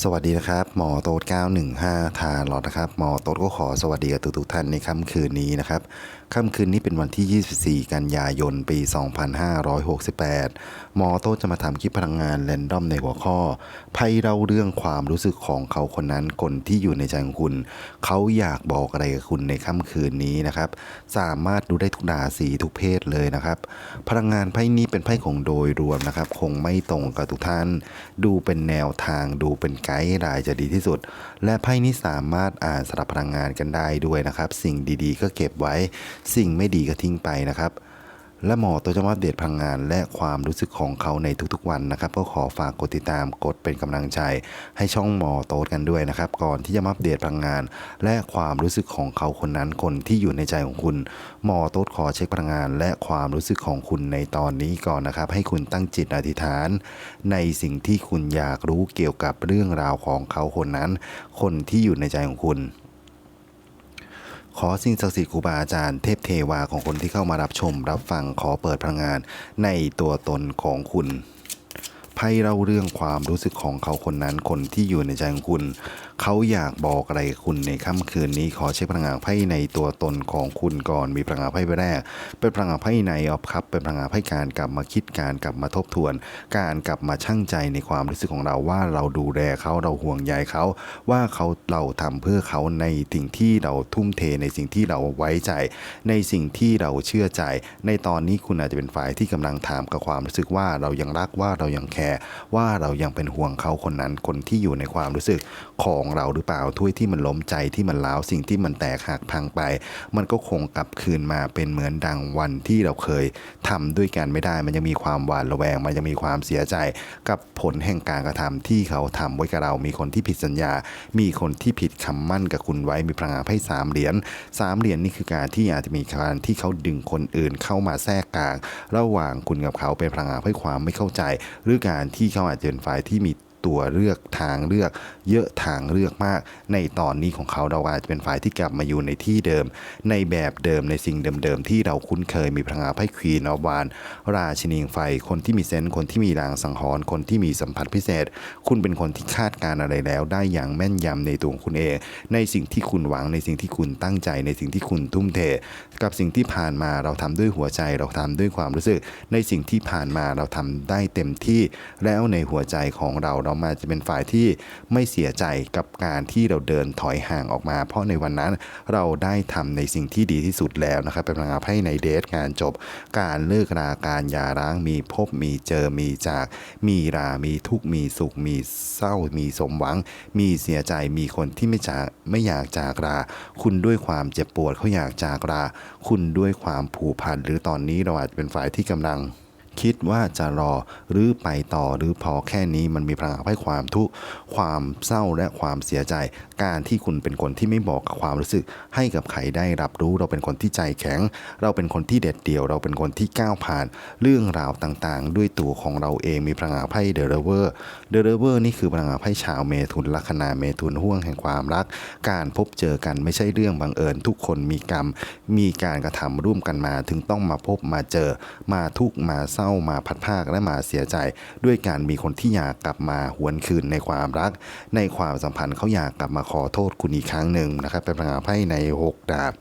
สวัสดีนะครับ หมอโต๊ด915 ทานหลอดนะครับ หมอโต๊ดก็ขอสวัสดีกับทุกๆท่านในค่ำคืนนี้นะครับ ค่ำคืนนี้เป็นวันที่ 24 กันยายน ปี 2568 หมอโต๊ดจะมาทำคลิปพลังงานแรนดอมในหัวข้อไพ่เล่าเรื่องความรู้สึกของเขาคนนั้นคนที่อยู่ในใจของคุณ เขาอยากบอกอะไรกับคุณในค่ำคืนนี้นะครับ สามารถดูได้ทุกราศีทุกเพศเลยนะครับ พลังงานไพ่นี้เป็นไพ่ของโดยรวมนะครับ คงไม่ตรงกับทุกท่าน ดูเป็นแนวทางดูเป็นไกด์ไลน์จะดีที่สุด และไพ่นี้สามารถอ่านสลับพลังงานกันได้ด้วยนะครับ สิ่งดีๆ ก็เก็บไว้ สิ่งไม่ดีก็ทิ้งไปนะครับ และหมอตัวจะมาอัปเดตพลังงาน และความรู้สึกของเขาในทุกๆวันนะครับ ก็ขอฝากกดติดตามกดเป็นกำลังใจ ให้ช่องหมอโต๊ดกันด้วยนะครับ ก่อนที่จะมาอัปเดตพลังงาน และความรู้สึกของเขาคนนั้นคนที่อยู่ในใจของคุณ หมอโต๊ดขอเช็คพลังงาน และความรู้สึกของคุณในตอนนี้ก่อนนะครับ ให้คุณตั้งจิตอธิษฐาน ในสิ่งที่คุณอยากรู้เกี่ยวกับเรื่องราวของเขาคนนั้น คนที่อยู่ในใจของคุณ ขอสิ่งศักดิ์สิทธิ์ครูบาอาจารย์เทพเทวาของคนที่เข้ามารับชม รับฟังขอเปิดพลังงานในตัวตนของคุณไพ่เล่าเรื่องความรู้สึกของเขาคนนั้นคนที่อยู่ในใจของคุณ เขาอยากบอกอะไรคุณในค่ำคืนนี้ขอเช็คพลังงานไพ่ในตัวตนของคุณก่อนมีพลังงานไพ่ใบแรก เป็นพลังงานไพ่ในออฟครับเป็นพลังงานไพ่การกลับมาคิดการกลับมาทบทวน การกลับมาชั่งใจในความรู้สึกของเราว่าเราดูแลเขาเราห่วงใยเขาว่าเขาเราทำเพื่อเขาในสิ่งที่เราทุ่มเทในสิ่งที่เราไว้ใจ ในสิ่งที่เราเชื่อใจ ในตอนนี้คุณอาจจะเป็นฝ่ายที่กำลังถามกับความรู้สึกว่าเรายังรักว่าเรายังแคร์ว่าเรายังเป็นห่วงเขาคนนั้นคนที่อยู่ในความรู้สึกของเราหรือเปล่าถ้วยที่มันล้มใจที่มันล้าวสิ่งที่มันแตกหักพังไป มันก็คงกลับคืนมาเป็นเหมือนดังวันที่เราเคยทำด้วยกันไม่ได้ มันยังมีความหวาดระแวง มันยังมีความเสียใจกับผลแห่งการกระทำที่เขาทำไว้กับเรา มีคนที่ผิดสัญญา มีคนที่ผิดคำมั่นกับคุณไว้มีพลังงานไพ่สามเหรียญสามเหรียญนี่คือการที่อาจจะมีการที่เขาดึงคนอื่นเข้ามาแทรกกลาง ระหว่างคุณกับเขาเป็นพลังงานไพ่ความไม่เข้าใจ หรือการที่เขาอาจจะเป็นฝ่ายที่มี ตัวเลือกทางเลือก เยอะทางเลือกมาก ในตอนนี้ของเขาเราอาจจะเป็นฝ่ายที่กลับมาอยู่ในที่เดิม ในแบบเดิมในสิ่งเดิมๆที่เราคุ้นเคยมีพลังงานไพ่ควีนอวาน ราชินีแห่งไฟ คนที่มีเซนส์คนที่มีรางสังหรณ์คนที่มีสัมผัสพิเศษ คุณเป็นคนที่คาดการณ์อะไรแล้ว ได้อย่างแม่นยำในตัวของคุณเอง ในสิ่งที่คุณหวังในสิ่งที่คุณตั้งใจในสิ่งที่คุณทุ่มเท กับสิ่งที่ผ่านมาเราทำด้วยหัวใจเราทำด้วยความรู้สึก ในสิ่งที่ผ่านมาเราทำได้เต็มที่ แล้วในหัวใจของเราเรามาจะเป็นฝ่ายที่ไม่เสียใจกับการที่เราเดินถอยห่างออกมา เพราะในวันนั้นเราได้ทำในสิ่งที่ดีที่สุดแล้วนะครับเป็นพลังงานให้ในเดทการจบ การเลิกราการยาร้างมีพบมีเจอมีจาก มีรามีทุกมีสุขมีเศร้ามีสมหวัง มีเสียใจมีคนที่ไม่จากไม่อยากจากรา คุณด้วยความเจ็บปวดเขาอยากจากราคุณด้วยความผูกพันหรือตอนนี้เราอาจจะเป็นฝ่ายที่กำลัง คิดว่าจะรอหรือไปต่อหรือพอแค่นี้มันมีพลังให้ความทุกข์ความเศร้าและความเสียใจ การที่คุณเป็นคนที่ไม่บอกกับความรู้สึก ให้กับใครได้รับรู้เราเป็นคนที่ใจแข็ง เราเป็นคนที่เด็ดเดี่ยว เราเป็นคนที่ก้าวผ่าน เรื่องราวต่างๆ ด้วยตัวของเราเองมีพลังไพ่เดอะเวอร์เดอะเวอร์นี่คือพลังไพ่ชาวเมถุนลัคนาเมถุนห่วงแห่งความรัก การพบเจอกันไม่ใช่เรื่องบังเอิญ ทุกคนมีกรรม มีการกระทำร่วมกันมา ถึงต้องมาพบมาเจอมาทุกมาเศร้ามาพัดภาคและมาเสียใจ ด้วยการมีคนที่อยากกลับมาหวนคืนในความรัก ในความสัมพันธ์เขาอยากกลับมาขอโทษคุณอีกครั้งหนึ่งนะครับเป็นพลังงานไพ่ในหกดาบ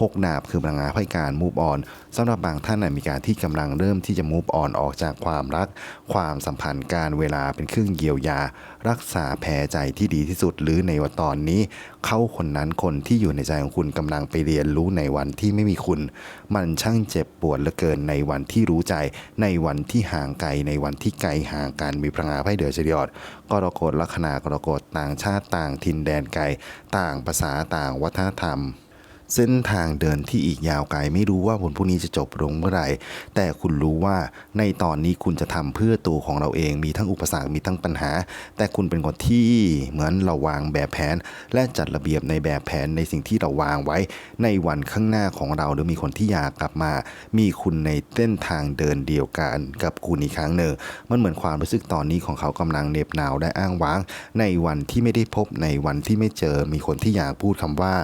หกดาบคือพลังงานไพ่การมูฟออนสำหรับบางท่านมีการที่กำลังเริ่มที่จะมูฟออนออกจากความรัก ความสัมพันธ์การเวลาเป็นเครื่องเยียวยา รักษาแผลใจที่ดีที่สุดหรือในวันตอนนี้ เขาคนนั้นคนที่อยู่ในใจของคุณกำลังไปเรียนรู้ในวันที่ไม่มีคุณ มันช่างเจ็บปวดเหลือเกินในวันที่รู้ใจ ในวันที่ห่างไกลในวันที่ไกลห่างกันมีพลังงานไพ่เดือดเฉลียดกรกฎลัคนากรกฎต่างชาติต่างถิ่นแดนไกล ต่างภาษาต่างวัฒนธรรม เส้นทางเดินที่อีกยาวไกลไม่รู้ว่าผลพรุ่งนี้จะจบลงเมื่อไหร่แต่คุณรู้ว่าในตอนนี้คุณจะทำเพื่อตัวของเราเองมีทั้งอุปสรรคมีทั้งปัญหา แต่คุณเป็นคนที่เหมือนเราวางแบบแผน และจัดระเบียบในแบบแผนในสิ่งที่เราวางไว้ ในวันข้างหน้าของเราหรือมีคนที่อยากกลับมา มีคุณในเส้นทางเดินเดียวกันกับคุณอีกครั้งหนึ่งมันเหมือนความรู้สึกตอนนี้ของเขากำลังเน็บหนาวและอ้างว้าง ในวันที่ไม่ได้พบในวันที่ไม่เจอมีคนที่อยากพูดคำว่า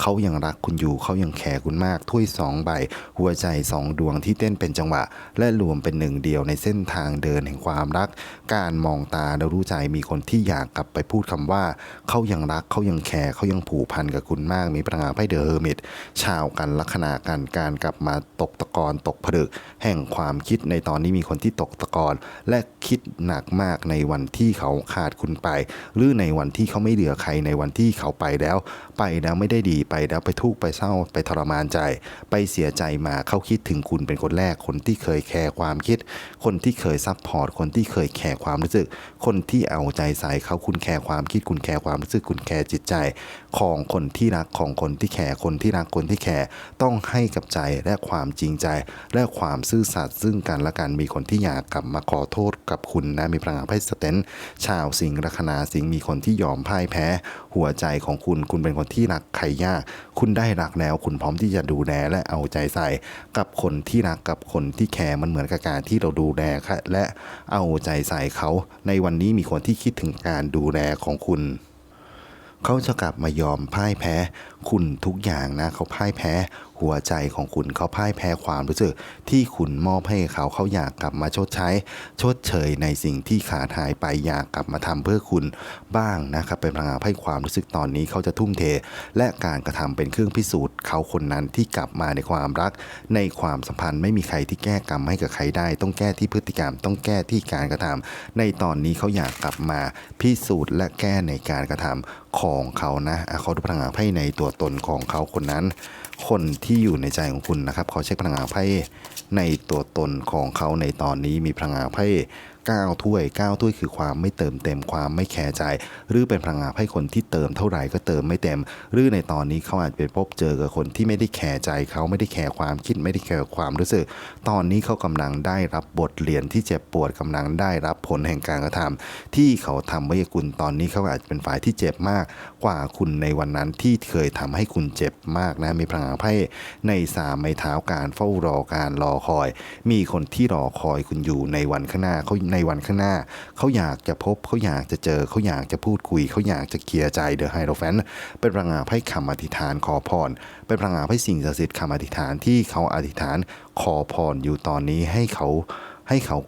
เขายังรักคุณคุณอยู่เขายังแคร์คุณมาก ถ้วยสองใบ หัวใจสองดวงที่เต้นเป็นจังหวะ และรวมเป็นหนึ่งเดียวในเส้นทางเดินแห่งความรัก การมองตาแล้วรู้ใจมีคนที่อยากกลับไปพูดคำว่าเขายังรักเขายังแคร์เขายังผูกพันกับคุณมากมีพลังงานไพ่เดอะเฮอร์มิตชาวกันลัคนากันการกลับมาตกตะกอนตกผลึก แห่งความคิดในตอนนี้มีคนที่ตกตะกอนและคิดหนักมากในวันที่เขาขาดคุณไป หรือในวันที่เขาไม่เหลือใครในวันที่เขาไปแล้ว ไปแล้วไม่ได้ดีไปแล้วไปทุกไปเศร้าไปทรมานใจ ไปเสียใจมาเขาคิดถึงคุณเป็นคนแรก คนที่เคยแคร์ความคิด คนที่เคยซัพพอร์ตคนที่เคยแคร์ความรู้สึก คนที่เอาใจใส่เขาคุณแคร์ความคิดคุณแคร์ความรู้สึกคุณแคร์จิตใจ ของคนที่รักของคนที่แคร์คนที่รักคนที่แคร์ต้องให้กับใจและความจริงใจ และความซื่อสัตย์ซึ่งกันและกันมีคนที่อยากกลับมาขอโทษกับคุณนะมีพลังงานไพ่สเตนชาวสิงห์ลัคนาสิงห์มีคนที่ยอมพ่ายแพ้ หัวใจของคุณ คุณเป็นคนที่รักใครยากคุณได้รักแล้ว คุณพร้อมที่จะดูแลและเอาใจใส่ กับคนที่รักกับคนที่แคร์มันเหมือนกับการที่เราดูแลและเอาใจใส่เขา ในวันนี้มีคนที่คิดถึงการดูแลของคุณเขาจะกลับมายอมพ่ายแพ้ คุณทุกอย่างนะเขาพ่ายแพ้หัวใจของคุณเขาพ่ายแพ้ความรู้สึกที่คุณมอบให้เขาเขาอยากกลับมาชดใช้ ชดเชยในสิ่งที่ขาดหายไปอยากกลับมาทำเพื่อคุณบ้างนะครับเป็นพลังงานให้ความรู้สึกตอนนี้เขาจะทุ่มเท และการกระทำเป็นเครื่องพิสูจน์เขาคนนั้นที่กลับมาในความรัก ในความสัมพันธ์ไม่มีใครที่แก้กรรมให้กับใครได้ ต้องแก้ที่พฤติกรรม ต้องแก้ที่การกระทำในตอนนี้เขาอยากกลับมาพิสูจน์และแก้ในการกระทำของเขานะอะเขาดูพลังงานไพ่ในตัวตนของเขาคนนั้นคนที่อยู่ในใจของคุณนะครับขอเช็คพลังงานไพ่ในตัวตนของเขาในตอนนี้มีพลังงานไพ่9ถ้วย9ถ้วยคือความไม่เติมเต็มความไม่แคร์ใจ หรือเป็นพลังงานไพ่คนที่เติมเท่าไหร่ก็เติมไม่เต็ม หรือในตอนนี้เขาอาจไปพบเจอกับคนที่ไม่ได้แคร์ใจเขาไม่ได้แคร์ความคิดไม่ได้แคร์ความรู้สึก ตอนนี้เขากำลังได้รับบทเรียนที่เจ็บปวดกำลังได้รับผลแห่งการกระทำที่เขาทำไว้กับคุณตอนนี้เขาอาจจะเป็นฝ่ายที่เจ็บมากกว่าคุณในวันนั้นที่เคยทำให้คุณเจ็บมากนะมีพลังงานไพ่ในสามไม้เท้าการเฝ้ารอการรอคอย มีคนที่รอคอยคุณอยู่ในวันข้างหน้าเขาในวันข้างหน้า เขาอยากจะพบเขาอยากจะเจอเขาอยากจะพูดคุย เขาอยากจะเคลียร์ใจเดอะไฮโรแฟนเป็นพลังงานไพ่คำอธิษฐานขอพร เป็นพลังงานไพ่สิ่งศักดิ์สิทธิ์คำอธิษฐานที่เขาอธิษฐานขอพรอยู่ตอนนี้ให้เขาให้เขา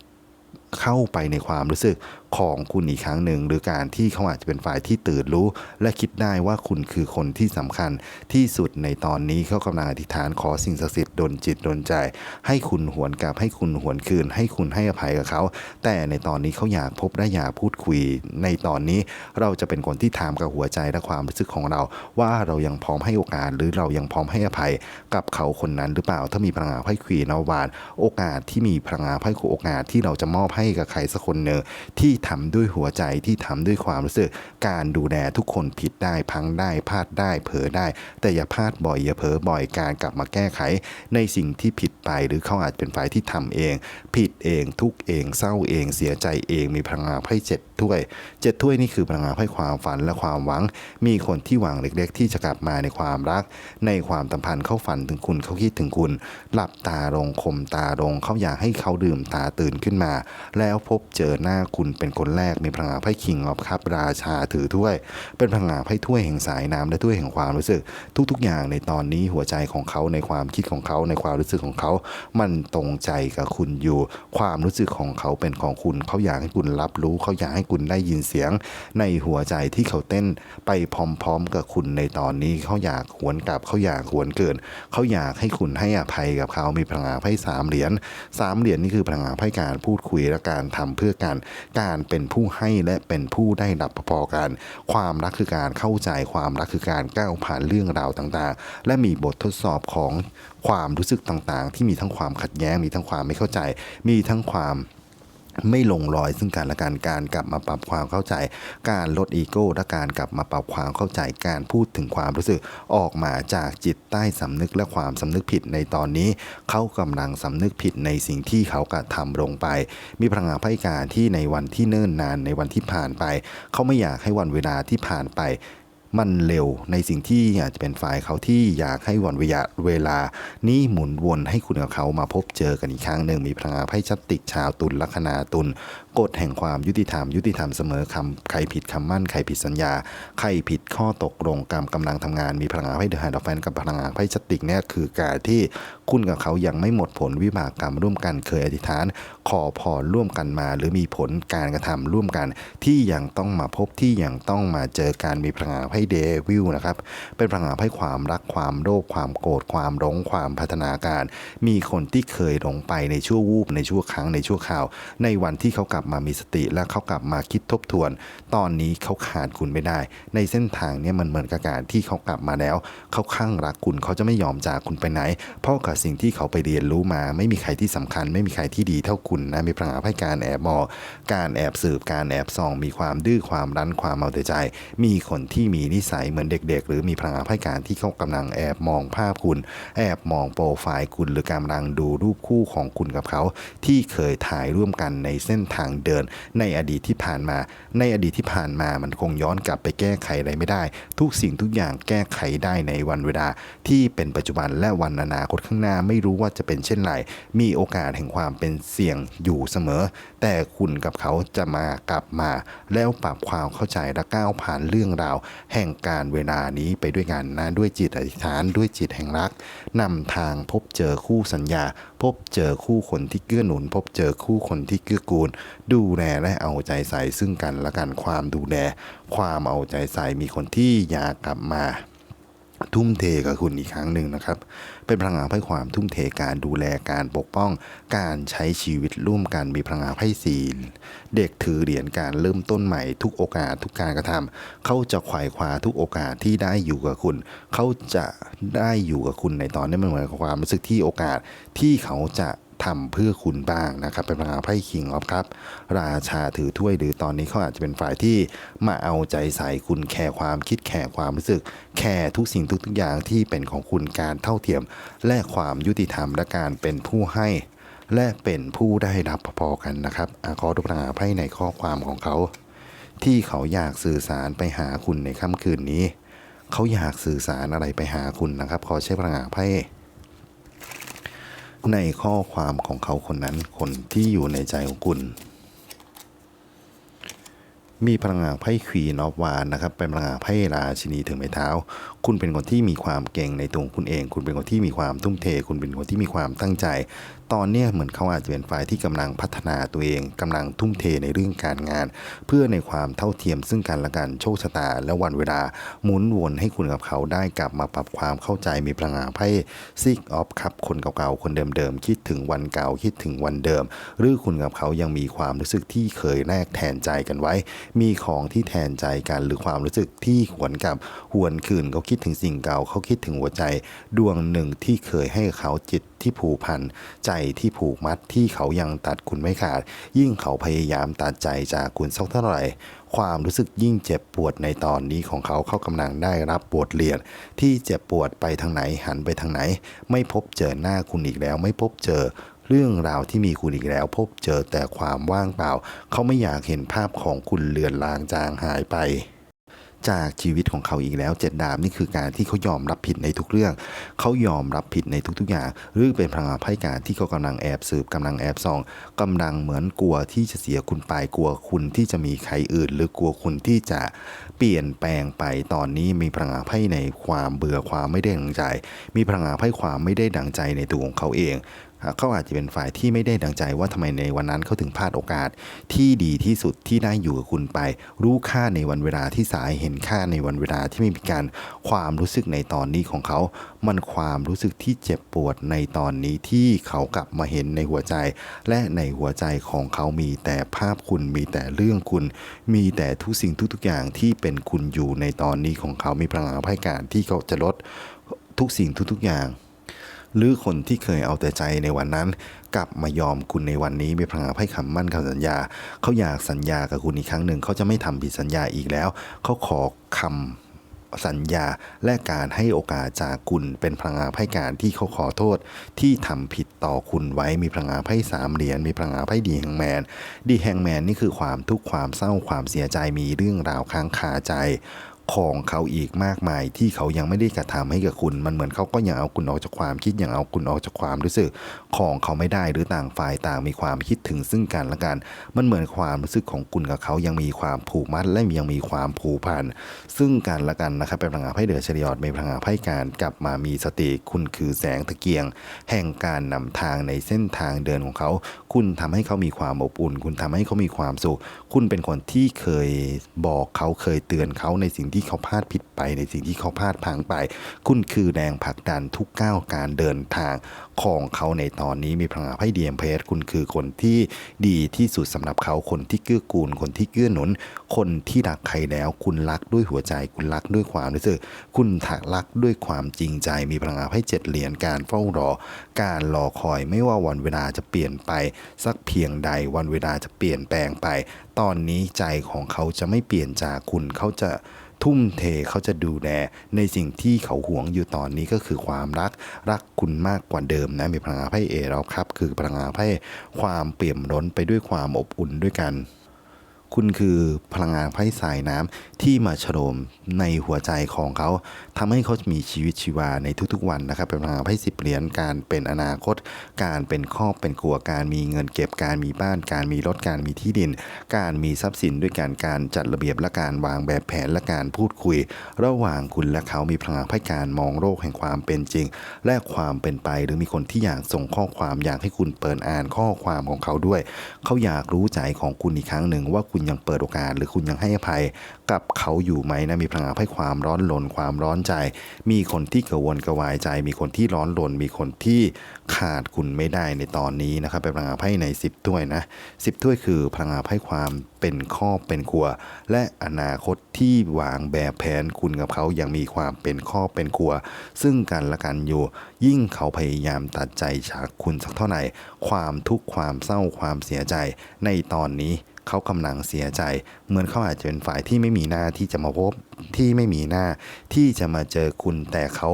เข้าไปในความรู้สึก ของคุณอีกครั้งหนึ่ง หรือการที่เขาอาจจะเป็นฝ่ายที่ตื่นรู้ และคิดได้ว่าคุณคือคนที่สำคัญที่สุดในตอนนี้เขากำลังอธิษฐานขอสิ่งศักดิ์สิทธิ์ดลจิตดลใจ ให้คุณหวนกลับให้คุณหวนคืน ให้คุณให้อภัยกับเขา แต่ในตอนนี้เขาอยากพบและอยากพูดคุย ในตอนนี้เราจะเป็นคนที่ถามกับหัวใจและความรู้สึกของเรา ว่าเรายังพร้อมให้โอกาสหรือเรายังพร้อมให้อภัยกับเขาคนนั้นหรือเปล่าถ้ามีพลังงานไพ่ควีนอวานโอกาสที่มีพลังงานไพ่คือโอกาสที่เราจะมอบให้กับใครสักคนหนึ่งที่ทำด้วยหัวใจที่ทำด้วยความรู้สึก การดูแลทุกคนผิดได้พังได้พลาดได้เผลอได้ แต่อย่าพลาดบ่อยอย่าเผลอบ่อยการกลับมาแก้ไข ในสิ่งที่ผิดไปหรือเขาอาจเป็นฝ่ายที่ทำเอง ผิดเองทุกเองเศร้าเองเสียใจเองมีพลังงานไพ่เจ็ดถ้วยเจ็ดถ้วยนี่คือพลังงานไพ่ความฝันและความหวัง มีคนที่หวังเล็ก ๆ ที่จะกลับมาในความรัก ในความสัมพันธ์เขาฝันถึงคุณเขาคิดถึงคุณ หลับตาลงคมตาลงเขาอยากให้เขาดื่มตาตื่นขึ้นมา แล้วพบเจอหน้าคุณเป็นคนแรกมีพลังงานไพ่คิงออฟคัพราชาถือถ้วย เป็นพลังงานไพ่ถ้วยแห่งสายน้ำและถ้วยแห่งความรู้สึก ทุก ๆ อย่างในตอนนี้หัวใจของเขาในความคิดของเขาในความรู้สึกของเขา มันตรงใจกับคุณอยู่ ความรู้สึกของเขาเป็นของคุณเขาอยากให้คุณรับรู้เขาอยากให้คุณได้ยินเสียง ในหัวใจที่เขาเต้นไปพร้อม ๆ กับคุณในตอนนี้เขาอยากหวนกลับเขาอยากหวนเกินเขาอยากให้คุณให้อภัยกับเขามีพลังงานไพ่สามเหรียญสามเหรียญนี่คือพลังงานไพ่การพูดคุยและการทำเพื่อกันการเป็นผู้ให้และเป็นผู้ได้รับพอๆกัน ความรักคือการเข้าใจความรักคือการก้าวผ่านเรื่องราวต่างๆ และมีบททดสอบของความรู้สึกต่างๆ ที่มีทั้งความขัดแย้งมีทั้งความไม่เข้าใจ มีทั้งความ ไม่ลงรอยซึ่งกันและกันการกลับมาปรับความเข้าใจ การลดอีโก้และการกลับมาปรับความเข้าใจการพูดถึงความรู้สึกออกมาจากจิตใต้สำนึกและความสำนึกผิดในตอนนี้ เขากำลังสำนึกผิดในสิ่งที่เขากระทำลงไป มีพลังงานไพ่การที่ในวันที่เนิ่นนานในวันที่ผ่านไป เขาไม่อยากให้วันเวลาที่ผ่านไป มันเร็วในสิ่งที่อาจจะเป็นฝ่ายเขาที่อยากให้วันเวลาเวลานี้หมุนวนให้คุณกับเขามาพบเจอกันอีกครั้งหนึ่งมีพลังงานไพ่ชัดติกชาวตุลลัคนาตุลกฎแห่งความยุติธรรมยุติธรรมเสมอคำใครผิดคำมั่นใครผิดสัญญา ใครผิดข้อตกลงกรรมกำลังทำงานมีพลังงานไพ่เดอะแฮด์แฟนกับพลังงานไพ่ชัดติกเนี่ยคือการที่คุณกับเขายังไม่หมดผลวิบากกรรมร่วมกันเคยอธิษฐาน ขอพรร่วมกันมา หรือมีผลการกระทำร่วมกัน ที่ยังต้องมาพบที่ยังต้องมาเจอการมีพลังงานไพ่เดวิลนะครับเป็นพลังงานไพ่ความรักความโลภความโกรธความหลงความพัฒนาการ มีคนที่เคยหลงไปในชั่ววูบในชั่วครั้งในชั่วคราว ในวันที่เขากลับมามีสติและเขากลับมาคิดทบทวน ตอนนี้เขาขาดคุณไม่ได้ ในเส้นทางเนี้มันเหมือนกับการที่เขากลับมาแล้ว เขาข้างรักคุณเขาจะไม่ยอมจากคุณไปไหน เพราะกับสิ่งที่เขาไปเรียนรู้มา ไม่มีใครที่สำคัญ ไม่มีใครที่ดีเท่าคุณนะมีพลังงานไพ่การแอบมองการแอบสืบการแอบส่อง มีความดื้อความรั้นความเอาแต่ใจ มีคนที่มีนิสัยเหมือนเด็ก ๆ หรือมีพลังงานไพ่การที่เขากำลังแอบมองภาพคุณ แอบมองโปรไฟล์คุณหรือกำลังดูรูปคู่ของคุณกับเขา ที่เคยถ่ายร่วมกันในเส้นทางเดิน ในอดีตที่ผ่านมา ในอดีตที่ผ่านมามันคงย้อนกลับไปแก้ไขอะไรไม่ได้ ทุกสิ่งทุกอย่างแก้ไขได้ในวันเวลาที่เป็นปัจจุบันและวันอนาคตข้างหน้าไม่รู้ว่าจะเป็นเช่นไร มีโอกาสแห่งความเป็นเสี่ยงอยู่เสมอ แต่คุณกับเขาจะมากลับมา แล้วปรับความเข้าใจและก้าวผ่านเรื่องราว แห่งการเวลานี้ไปด้วยกันนะด้วยจิตอธิษฐานด้วยจิตแห่งรักนำทางพบเจอคู่สัญญา พบเจอคู่คนที่เกื้อหนุน พบเจอคู่คนที่เกื้อกูล ดูแลและเอาใจใส่ซึ่งกันและกันความดูแล ความเอาใจใส่มีคนที่อยากกลับมา ทุ่มเทกับคุณอีกครั้งหนึ่งนะครับ เป็นพลังงานให้ความทุ่มเทการดูแลการปกป้อง การใช้ชีวิตร่วมกันมีพลังงานให้ศีลเด็กถือเหรียญการเริ่มต้นใหม่ทุกโอกาสทุกการกระทำเขาจะขวายคว้าทุกโอกาสที่ได้อยู่กับคุณ เขาจะได้อยู่กับคุณในตอนนี้มันเหมือนความรู้สึกที่โอกาสที่เขาจะ ทำเพื่อคุณบ้างนะครับเป็นพลังไพ่คิงออฟครับราชาถือถ้วยหรือตอนนี้เขาอาจจะเป็นฝ่ายที่มาเอาใจใส่คุณแคร์ความคิดแคร์ความรู้สึก แคร์ทุกสิ่งทุกทุกอย่างที่เป็นของคุณการเท่าเทียม และความยุติธรรมและการเป็นผู้ให้และเป็นผู้ได้รับพอๆกันนะครับอาขอดูพลังงาไพ่ในข้อความของเขา ที่เขาอยากสื่อสารไปหาคุณในค่ำคืนนี้ เขาอยากสื่อสารอะไรไปหาคุณนะครับ ขอใช้พลังงาไพ่ ในข้อความของเขาคนนั้นคนที่อยู่ในใจของคุณ มีพลังงานไพ่ควีนอฟวานนะครับ เป็นพลังงานไพ่ราชินีถึงไม้เท้า คุณเป็นคนที่มีความเก่งในตัวคุณเอง คุณเป็นคนที่มีความทุ่มเท คุณเป็นคนที่มีความตั้งใจ ตอนนี้เหมือนเขาอาจจะเป็นฝ่ายที่กำลังพัฒนาตัวเองกำลังทุ่มเทในเรื่องการงาน เพื่อในความเท่าเทียมซึ่งกันและกันโชคชะตา และวันเวลาหมุนวนให้คุณกับเขาได้กลับมาปรับความเข้าใจมีพลังงานไพ่ซิกออฟครับคนเก่าๆคนเดิมๆคิดถึงวันเก่าคิดถึงวันเดิม หรือคุณกับเขายังมีความรู้สึกที่เคยแลกแทนใจกันไว้ มีของที่แทนใจกันหรือความรู้สึกที่หวนกลับหวนคืนเขาคิดถึงสิ่งเก่าเขาคิดถึงหัวใจ ดวงหนึ่งที่เคยให้เขาจิตที่ผูกพันใจที่ผูกมัดที่เขายังตัดคุณไม่ขาด ยิ่งเขาพยายามตัดใจจากคุณสักเท่าไหร่ ความรู้สึกยิ่งเจ็บปวดในตอนนี้ของเขาเขากำลังได้รับบทเรียน ที่เจ็บปวดไปทางไหนหันไปทางไหน ไม่พบเจอหน้าคุณอีกแล้ว ไม่พบเจอเรื่องราวที่มีคุณอีกแล้ว พบเจอแต่ความว่างเปล่า เขาไม่อยากเห็นภาพของคุณเลือนลางจางหายไป จากชีวิตของเขาอีกแล้วเจ็ดดาบนี่คือการที่เขายอมรับผิดในทุกเรื่อง เขายอมรับผิดในทุกๆอย่าง หรือเป็นพลังงานไพ่การที่เขากำลังแอบสืบกำลังแอบส่องกำลังเหมือนกลัวที่จะเสียคุณไปกลัวคุณที่จะมีใครอื่น หรือกลัวคุณที่จะเปลี่ยนแปลงไปตอนนี้มีพลังงานไพ่ในความเบื่อความไม่ได้ดังใจ มีพลังงานไพ่ความไม่ได้ดังใจในตัวของเขาเอง เขาอาจจะเป็นฝ่ายที่ไม่ได้ดังใจว่าทำไมในวันนั้นเขาถึงพลาดโอกาสที่ดีที่สุดที่ได้อยู่กับคุณไป รู้ค่าในวันเวลาที่สายเห็นค่าในวันเวลาที่ไม่มีการความรู้สึกในตอนนี้ของเขา มันความรู้สึกที่เจ็บปวดในตอนนี้ที่เขากลับมาเห็นในหัวใจ และในหัวใจของเขามีแต่ภาพคุณมีแต่เรื่องคุณ มีแต่ทุกสิ่งทุกๆอย่างที่เป็นคุณอยู่ในตอนนี้ของเขามีพลังงานไพ่การที่เขาจะลดทุกสิ่งทุกๆอย่าง หรือคนที่เคยเอาแต่ใจในวันนั้น กลับมายอมคุณในวันนี้มีพลังานให้คำมั่นคำสัญญา เขาอยากสัญญากับคุณอีกครั้งหนึ่ง เขาจะไม่ทำผิดสัญญาอีกแล้ว เขาขอคำสัญญาและการให้โอกาสจากคุณเป็นพลังงานให้การที่เขาขอโทษ ที่ทำผิดต่อคุณไว้มีพลังงานให้สามเหรียญมีพลังงานให้ดีแฮงแมนดีแฮงแมนนี่คือความทุกข์ความเศร้าความเสียใจมีเรื่องราวค้างคาใจ ของเขาอีกมากมายที่เขายังไม่ได้กระทำให้กับคุณ มันเหมือนเขาก็ยังเอาคุณออกจากความคิดยังเอาคุณออกจากความรู้สึกของเขาไม่ได้หรือต่างฝ่ายต่างมีความคิดถึงซึ่งกันและกัน มันเหมือนความรู้สึกของคุณกับเขายังมีความผูกมัดและยังมีความผูกพันซึ่งกันและกันนะครับเป็นพลังงานไพ่เดือดเฉลียดเป็นพลังงานไพ่การกลับมามีสติคุณคือแสงตะเกียง แห่งการนำทางในเส้นทางเดินของเขา คุณทำให้เขามีความอบอุ่น คุณทำให้เขามีความสุข คุณเป็นคนที่เคยบอกเขาเคยเตือนเขาในสิ่งที่เขาพลาดผิดไปในสิ่งที่เขาพลาดพังไป คุณคือแรงผลักดันทุกก้าวการเดินทางของเขาในตอนนี้มีพลังงานไพ่ดีเอ็มเพสคุณคือคนที่ดีที่สุดสำหรับเขาคนที่เกื้อกูล คนที่เกื้อหนุน คนที่รักใครแล้ว คุณรักด้วยหัวใจ คุณรักด้วยความรู้สึกคุณถักรักด้วยความจริงใจ มีพลังงานไพ่เจ็ดเหรียญการเฝ้ารอ การรอคอยไม่ว่าวันเวลาจะเปลี่ยนไป สักเพียงใดวันเวลาจะเปลี่ยนแปลงไป ตอนนี้ใจของเขาจะไม่เปลี่ยนจากคุณเขาจะ ทุ่มเทเขาจะดูแลในสิ่งที่เขาหวงอยู่ตอนนี้ก็คือความรักรักคุณมากกว่าเดิมนะมีพลังงานไพ่เอเราครับ คือพลังงานไพ่ความเปี่ยมล้นไปด้วยความอบอุ่นด้วยกัน คุณคือพลังงานไพ่สายน้ำที่มาฉโลมในหัวใจของเขาทำให้เขามีชีวิตชีวาในทุกๆวันนะครับเป็นพลังงานไพ่สิบเหรียญการเป็นอนาคต การเป็นครอบเป็นครัวการมีเงินเก็บการมีบ้าน การมีรถการมีที่ดิน การมีทรัพย์สินด้วยการการจัดระเบียบและการวางแบบแผนและการพูดคุย ระหว่างคุณและเขามีพลังงานไพ่การมองโลกแห่งความเป็นจริง และความเป็นไปหรือมีคนที่อยากส่งข้อความอยากให้คุณเปิดอ่านข้อความของเขาด้วย เขาอยากรู้ใจของคุณอีกครั้งหนึ่งว่าคุณยังเปิดโอกาส หรือคุณยังให้อภัยกับเขาอยู่ไหมนะมีพลังงานให้ความร้อนรนความร้อนใจ มีคนที่กระวนกระวายใจ มีคนที่ร้อนรนมีคนที่ขาดคุณไม่ได้ในตอนนี้นะครับเป็นพลังงานไพ่ใน 10 ถ้วยนะ10 ถ้วยคือพลังงานไพ่ความเป็นครอเป็นครัว และอนาคตที่วางแบบแผนคุณกับเขายังมีความเป็นครอเป็นครัว ซึ่งกันและกันอยู่ ยิ่งเขาพยายามตัดใจจากคุณสักเท่าไหร่ ความทุกข์ความเศร้าความเสียใจในตอนนี้ เขากำลังเสียใจ เหมือนเขาอาจจะเป็นฝ่ายที่ไม่มีหน้าที่จะมาพบที่ไม่มีหน้าที่จะมาเจอคุณแต่เขา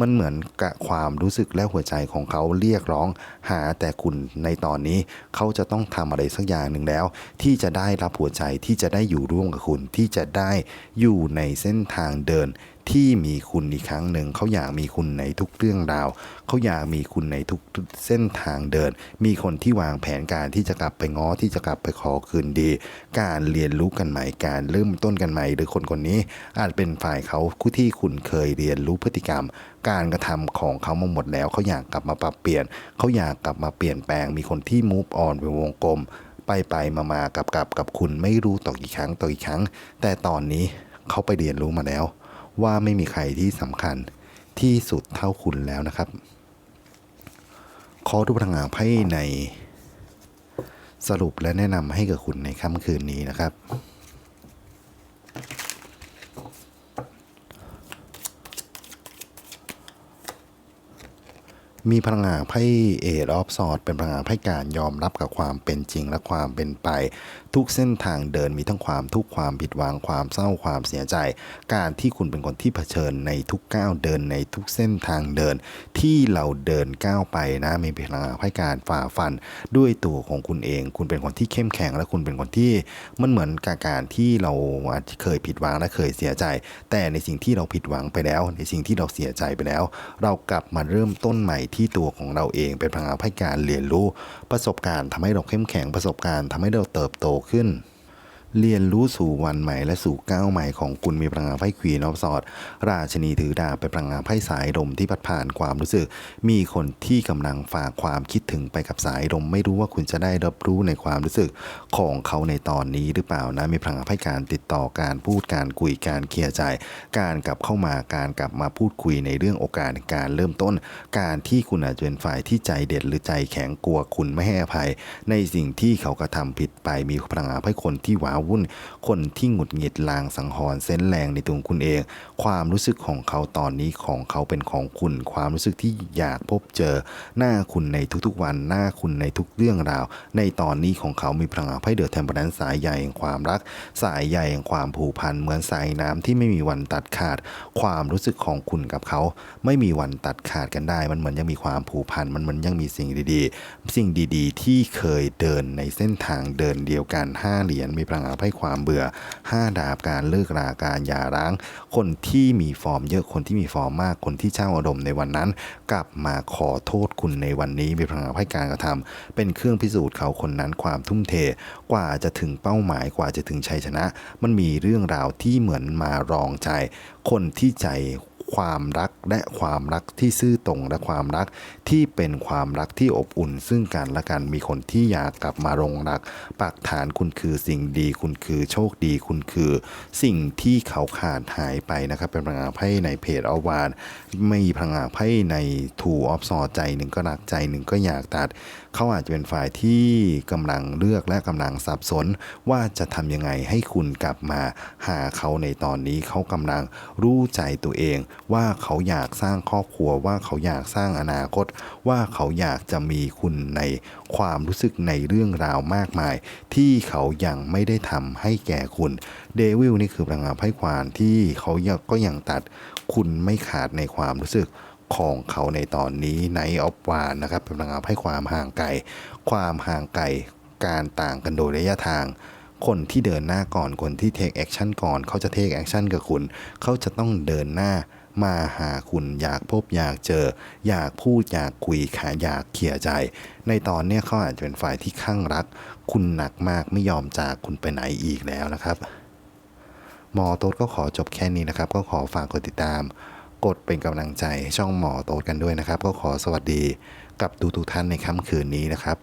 มันเหมือนกับความรู้สึกและหัวใจของเขาเรียกร้องหาแต่คุณในตอนนี้ เขาจะต้องทำอะไรสักอย่างหนึ่งแล้ว ที่จะได้รับหัวใจที่จะได้อยู่ร่วมกับคุณ ที่จะได้อยู่ในเส้นทางเดิน ที่มีคุณอีกครั้งหนึ่งเขาอยากมีคุณในทุกเรื่องราวเขาอยากมีคุณในทุกเส้นทางเดิน มีคนที่วางแผนการที่จะกลับไปง้อที่จะกลับไปขอคืนดี การเรียนรู้กันใหม่การเริ่มต้นกันใหม่หรือคนคนนี้ อาจเป็นฝ่ายเขาคู่ที่คุณเคยเรียนรู้พฤติกรรม การกระทำของเขามาหมดแล้วเขาอยากกลับมาปรับเปลี่ยนเขาอยากกลับมาเปลี่ยนแปลง มีคนที่ move on เป็นวงกลมไปไปมามากับกับกับคุณไม่รู้ต่อกี่ครั้งต่อกี่ครั้ง แต่ตอนนี้เขาไปเรียนรู้มาแล้ว ว่าไม่มีใครที่สำคัญที่สุดเท่าคุณแล้วนะครับ ขอทุกพลังงานไพ่ในสรุปและแนะนำให้กับคุณในค่ำคืนนี้นะครับ มีพลังงานไพ่เอดออฟสอดเป็นพลังงานไพ่การยอมรับกับความเป็นจริงและความเป็นไป ทุกเส้นทางเดินมีทั้งความทุกข์ความผิดหวังความเศร้าความเสียใจ การที่คุณเป็นคนที่เผชิญในทุกก้าวเดินในทุกเส้นทางเดิน ที่เราเดินก้าวไปนะมีพลังงานไพ่การฝ่าฟัน ด้วยตัวของคุณเอง คุณเป็นคนที่เข้มแข็งและคุณเป็นคนที่มันเหมือนกับการที่เราอาจจะเคยผิดหวังและเคยเสียใจ แต่ในสิ่งที่เราผิดหวังไปแล้ว ในสิ่งที่เราเสียใจไปแล้ว เรากลับมาเริ่มต้นใหม่ที่ตัวของเราเองเป็นพลังงานให้การเรียนรู้ประสบการณ์ทำให้เราเข้มแข็งประสบการณ์ทำให้เราเติบโตขึ้น เรียนรู้สู่วันใหม่และสู่ก้าวใหม่ของคุณมีพลังงานไพ่ควีนอฟสอดราชนีถือดาบเป็นพลังงานไพ่สายลมที่พัดผ่านความรู้สึก มีคนที่กำลังฝากความคิดถึงไปกับสายลมไม่รู้ว่าคุณจะได้รับรู้ในความรู้สึกของเขาในตอนนี้หรือเปล่านะมีพลังงานไพ่การติดต่อการพูดการคุยการเคลียร์ใจ การกลับเข้ามาการกลับมาพูดคุยในเรื่องโอกาสการเริ่มต้น การที่คุณอาจจะเป็นฝ่ายที่ใจเด็ดหรือใจแข็งกลัวคุณไม่ให้อภัย ในสิ่งที่เขากระทำผิดไปมีพลังงานไพ่คนที่ว้าวุ่น คนที่หงุดหงิดลางสังหรณ์เส้นแรงในตัวคุณเอง ความรู้สึกของเขาตอนนี้ของเขาเป็นของคุณ ความรู้สึกที่อยากพบเจอ หน้าคุณในทุกๆวัน หน้าคุณในทุกเรื่องราว ในตอนนี้ของเขามีพลังงาไพ่เดือดแทมเปอร์แนนสายใหญ่แห่งความรัก สายใหญ่แห่งความผูกพันเหมือนสายน้ำที่ไม่มีวันตัดขาด ความรู้สึกของคุณกับเขา ไม่มีวันตัดขาดกันได้ มันเหมือนยังมีความผูกพันมันเหมือนยังมีสิ่งดีๆ สิ่งดีๆ ที่เคยเดินในเส้นทางเดินเดียวกันห้าเหรียญมีพลังงานไพ่ความเบื่อ 5 ดาบการเลิกราการหย่าร้าง คนที่มีฟอร์มเยอะคนที่มีฟอร์มมากคนที่เจ้าอารมณ์ในวันนั้น กลับมาขอโทษคุณในวันนี้มีพลังไพ่การกระทำเป็นเครื่องพิสูจน์เขาคนนั้นความทุ่มเท กว่าจะถึงเป้าหมายกว่าจะถึงชัยชนะ มันมีเรื่องราวที่เหมือนมารองใจ คนที่ใจความรักและความรักที่ซื่อตรงและความรัก ที่เป็นความรักที่อบอุ่น ซึ่งกันและกันมีคนที่อยากกลับมาลงรัก ปักฐานคุณคือสิ่งดีคุณคือโชคดีคุณคือ สิ่งที่เขาขาดหายไปนะครับ เป็นพลังงานไพ่ในเพจอวานไม่มีพลังงานไพ่ในทูออฟซอใจหนึ่งก็รักใจหนึ่งก็อยากตัด เขาอาจจะเป็นฝ่ายที่กำลังเลือกและกำลังสับสน ว่าจะทำยังไงให้คุณกลับมาหาเขาในตอนนี้เขากำลังรู้ใจตัวเอง ว่าเขาอยากสร้างครอบครัวว่าเขาอยากสร้างอนาคตว่าเขาอยากจะมีคุณในความรู้สึกในเรื่องราวมากมาย ที่เขายังไม่ได้ทำให้แก่คุณเดวิลนี่คือพลังงานไพ่ควานที่เขาก็ยังตัดคุณไม่ขาดในความรู้สึกของเขาในตอนนี้ในออฟวานนะครับเป็นพลังงานให้ความห่างไกล ความห่างไกลการต่างกันโดยระยะทาง คนที่เดินหน้าก่อนคนที่เทคแอคชั่นก่อน เขาจะเทคแอคชั่นกับคุณ เขาจะต้องเดินหน้า มาหาคุณอยากพบอยากเจอ อยากพูดอยากคุยขาอยากเขี่ยใจ ในตอนนี้เขาอาจจะเป็นฝ่ายที่ข้างรัก คุณหนักมากไม่ยอมจากคุณไปไหนอีกแล้วนะครับหมอโต๊ดก็ขอจบแค่นี้นะครับ ก็ขอฝากกดติดตาม กดเป็นกำลังใจให้ช่องหมอโต๊ดกันด้วยนะครับ ก็ขอสวัสดีกับทุกๆท่านในค่ำคืนนี้นะครับ